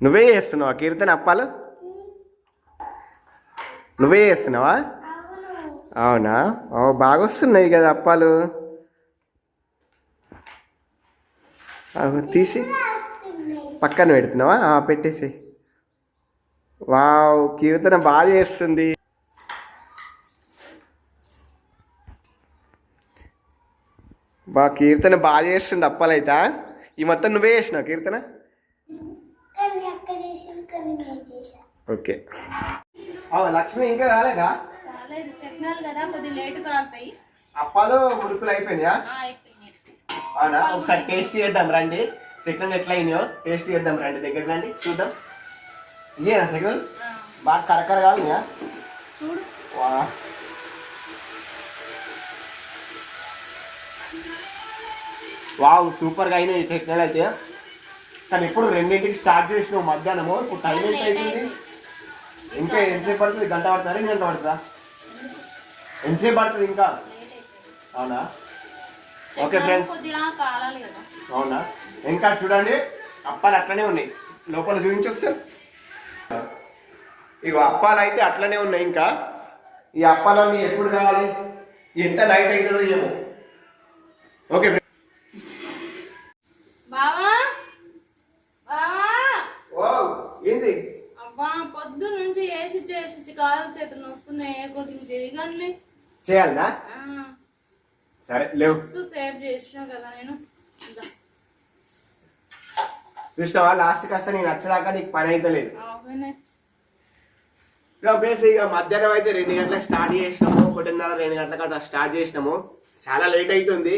నువ్వే చేస్తున్నావా? కీర్తన అప్పాలు? నువ్వే చేస్తున్నావా? అవునా? ఓ బాగా వస్తున్నాయి కదా అప్పాలు. తీసి. పక్కన పెడుతున్నావా? పెట్టేసి వావ్ కీర్తన బాగా చేస్తుంది. బా కీర్తన బాగా చేస్తుంది అప్పాలైతా ఈ మొత్తం నువ్వే చేసినావు కీర్తన కానీ అక్క చేసింది కానీ నేను చేసా ఓకే. లక్ష్మి ఇంకా కాలేదా రాలేదు చెప్పినారు కదా కొద్ది వస్తాయి అప్పాలు మురుకులు అయిపోయినాయా? అవునా? ఒకసారి టేస్ట్ చేద్దాం రండి. సెకండ్ ఎట్లా అయినాయో టేస్ట్ చేద్దాం రండి. దగ్గర రండి చూద్దాం. ఇదేనా సెకండ్? ఆ, బాగా కరకర కావాలియా చూడు. వా. వావ్ సూపర్గా అయినాయి ఈ సెకండ్ అయితే. కానీ ఇప్పుడు రెండింటికి స్టార్ట్ చేసినావు మధ్యాహ్నము. ఇప్పుడు టైం ఎంత అవుతుంది ఇంకా ఎంతసేపు పడుతుంది? గంట పడుతుందా? రెండు గంట పడుతుందా? ఎంతసేపు పడుతుంది ఇంకా? అవునా? ఓకే ఫ్రెండ్స్ అవునా? ఇంకా చూడండి. అప్పాలు అట్లనే ఉన్నాయి. లోపల చూపించు ఒకసారి. ఇగో అప్పాలు అయితే అట్లనే ఉన్నాయి ఇంకా. ఈ అప్పాలన్నీ ఎప్పుడు కావాలి? ఎంత నైట్ అవుతుందో ఏమో. ఓకే బావా! చేయాలనా సరే లేవు. సేవ్ చేసినా కదా నేను. చూసినావా? లాస్ట్ కాస్త నేను వచ్చేదాకా నీకు పని అయితే లేదు. ఫ్రెండ్స్ ఇక మధ్యాహ్నం అయితే రెండు గంటలకు స్టార్ట్ చేసినాము. ఒకటిన్నర రెండు గంటలకు అట్లా స్టార్ట్ చేసినాము. చాలా లేట్ అవుతుంది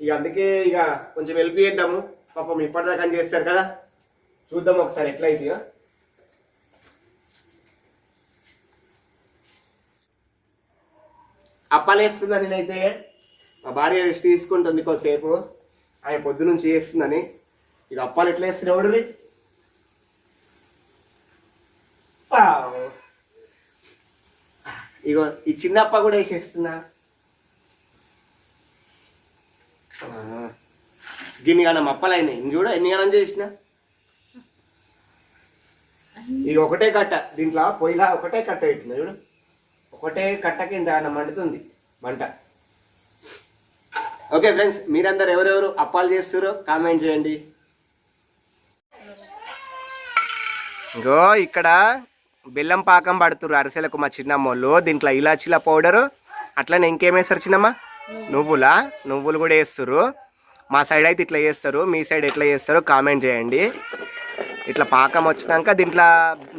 ఇక అందుకే ఇక కొంచెం హెల్ప్ చేద్దాము. పాపం ఇప్పటిదాకా అని చేస్తారు కదా. చూద్దాం ఒకసారి ఎట్లా అప్పాలేస్తున్నా నేనైతే మా భార్య రెస్ట్ తీసుకుంటుంది కొద్దిసేపు. ఆయన పొద్దు నుంచి చేస్తుందని. ఇక అప్పాలు ఎట్లా వేస్తున్నావు చూడుర్రి. వావ్. ఇగో ఈ చిన్న అప్ప కూడా వేసేస్తున్నా గిన్ని గణం అప్పలైనాయి. ఇంక చూడ ఎన్ని గణం చేసిన. ఇది ఒకటే కట్ట. దీంట్లో పొయ్యిలా ఒకటే కట్ట పెట్టింది చూడు. ఒకటే కట్టకి ఇంత గణం మండుతుంది మంట ఓకే ఫ్రెండ్స్ మీరందరు ఎవరెవరు అప్పాలు చేస్తారో కామెంట్ చేయండి. ఇంకో ఇక్కడ బెల్లం పాకం పడుతురు అరిసెలకు మా చిన్నమ్మోళ్ళు దీంట్లో ఇలాచీల పౌడరు అట్లనే ఇంకేమేస్తారు చిన్నమ్మ? నువ్వులా? నువ్వులు కూడా వేస్తారు మా సైడ్ అయితే ఇట్లా చేస్తారు మీ సైడ్ ఎట్లా చేస్తారో కామెంట్ చేయండి. ఇట్లా పాకం వచ్చినాక దీంట్లో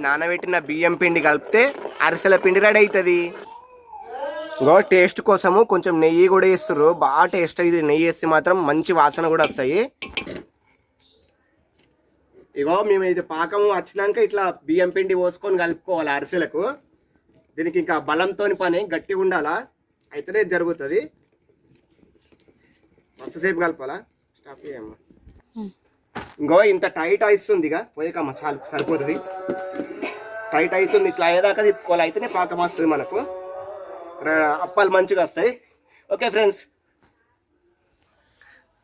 నానబెట్టిన బియ్యం పిండి కలిపితే అరిసెల పిండి రెడీ అవుతుంది. ఇంకో టేస్ట్ కోసము కొంచెం నెయ్యి కూడా వేస్తారు బాగా టేస్ట్ అయ్యింది నెయ్యి వేస్తే మాత్రం మంచి వాసన కూడా వస్తాయి. ఇగో మేము ఇది పాకం వచ్చినాక ఇట్లా బియ్యం పిండి పోసుకొని కలుపుకోవాలి అరిసెలకు. దీనికి ఇంకా బలంతో పని గట్టిగా ఉండాలా? అయితేనే జరుగుతుంది. మస్తు సేపు కలపాలా? స్టాప్ చేయమ్మా. ఇంకో ఇంత టైట్ అయిస్తుంది ఇక పోయేకమ్మా చాలు సరిపోతుంది. టైట్ అవుతుంది ఇట్లా అయ్యేదాకా తిప్పుకోవాలి. అయితేనే పాకం వస్తుంది మనకు. అప్పాలు మంచిగా వస్తాయి. Okay friends.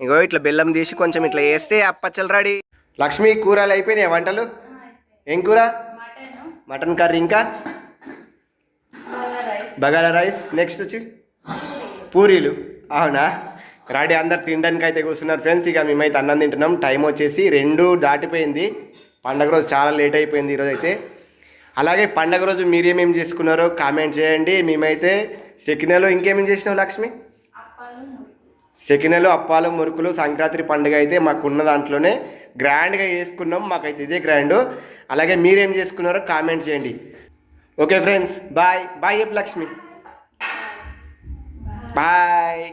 ఇగో ఇట్లా బెల్లం తీసి కొంచెం ఇట్లా వేస్తే అప్పచ్చలు రెడీ. లక్ష్మి కూరలు అయిపోయినాయి వంటలు? ఏం కూర? మటన్ కర్రీ ఇంకా? బగారా రైస్. నెక్స్ట్ వచ్చి పూరీలు. అవునా? రెడీ అందరు తినడానికి అయితే కూర్చున్నారు ఫ్రెండ్స్. ఇక మేమైతే అన్నం తింటున్నాం. టైం వచ్చేసి రెండు దాటిపోయింది. పండగ రోజు చాలా లేట్ అయిపోయింది ఈరోజు అయితే. అలాగే పండగ రోజు మీరేమేమి చేసుకున్నారో కామెంట్ చేయండి. మేమైతే సెకినలో ఇంకేమేమి చేసినావు లక్ష్మి? సెకినలు అప్పాలు మురుకులు సంక్రాంతి పండుగ అయితే మాకున్న దాంట్లోనే గ్రాండ్గా చేసుకున్నాం. మాకైతే ఇదే గ్రాండ్ అలాగే మీరేం చేసుకున్నారో కామెంట్ చేయండి. Okay friends bye. బాయ్ చెప్పు లక్ష్మి. బాయ్.